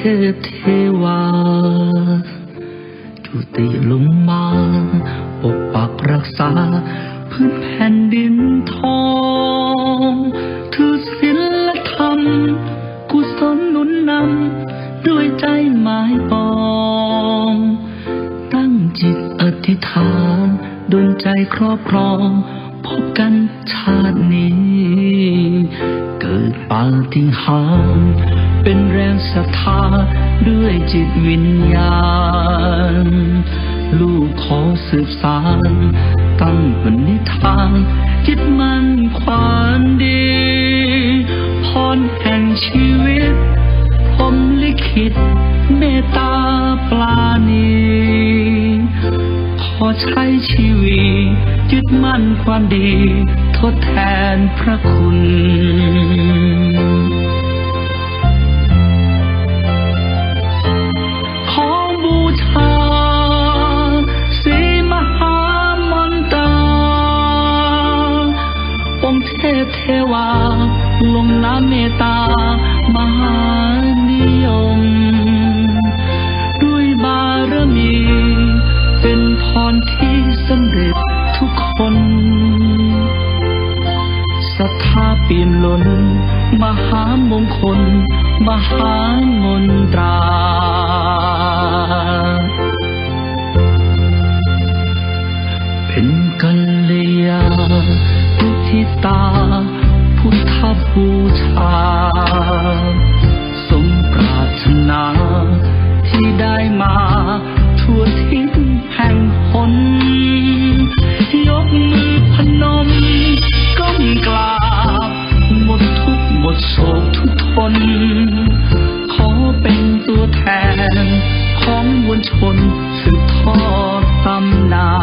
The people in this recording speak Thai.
พเทวาจุติลงมาปกปักรักษา พื้นแผ่นดินทองถือศีลธรรม กุศลหนุนนำ ด้วยใจหมายปอง ตั้งจิตอธิษฐานดลใจครอบครองพบกันชาตินี้ เกิดปาฏิหาริย์ เป็นแรงศรัทธาด้วยจิตวิญญาณ ลูกขอสืบสารตั้งปณิธานจิตมันความดีพรแห่งชีวิตผมลิขิตเมตตาปลาณีขอใช้ชีวิตยึดมั่นความดี ทดแทนพระคุณ เมตตามหานิยม ด้วยบารมี เป็นพรที่สำเร็จทุกคนศรัทธาเปี่ยมล้น มหามงคล มหามนตรา คนสืบทอดตำนาน